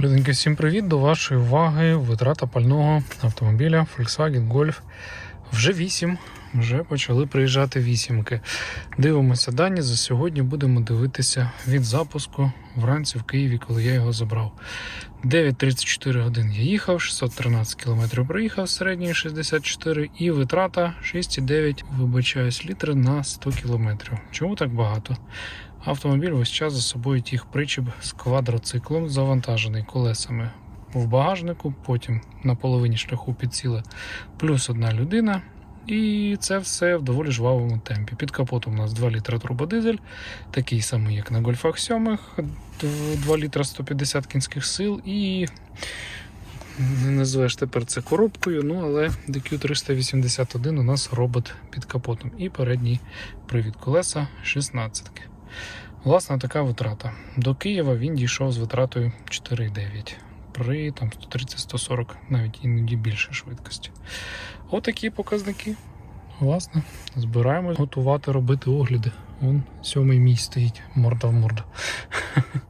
Люденьки, всім привіт! До вашої уваги витрата пального автомобіля Volkswagen Golf. Вже 8, вже почали приїжджати вісімки. Дивимося дані. За сьогодні будемо дивитися від запуску вранці в Києві, коли я його забрав. 9.34 годин я їхав, 613 км проїхав, середньої 64 і витрата 6,9, вибачаюсь, літри на 100 км. Чому так багато? Автомобіль весь час за собою тіг причіп з квадроциклом, завантажений колесами в багажнику, потім на половині шляху підсіла плюс одна людина. І це все в доволі жвавому темпі. Під капотом у нас 2 літра турбодизель, такий самий, як на гольфах 7, 2 літра 150 кінських сил і. Не називаєш тепер це коробкою, ну але DQ381 у нас робот під капотом. І передній привід колеса 16. Власне, така витрата. До Києва він дійшов з витратою 4,9 при там 130-140, навіть іноді більше швидкості. Отакі показники. Власне, збираємось готувати, робити огляди. Вон сьомий мій стоїть, морда в морду.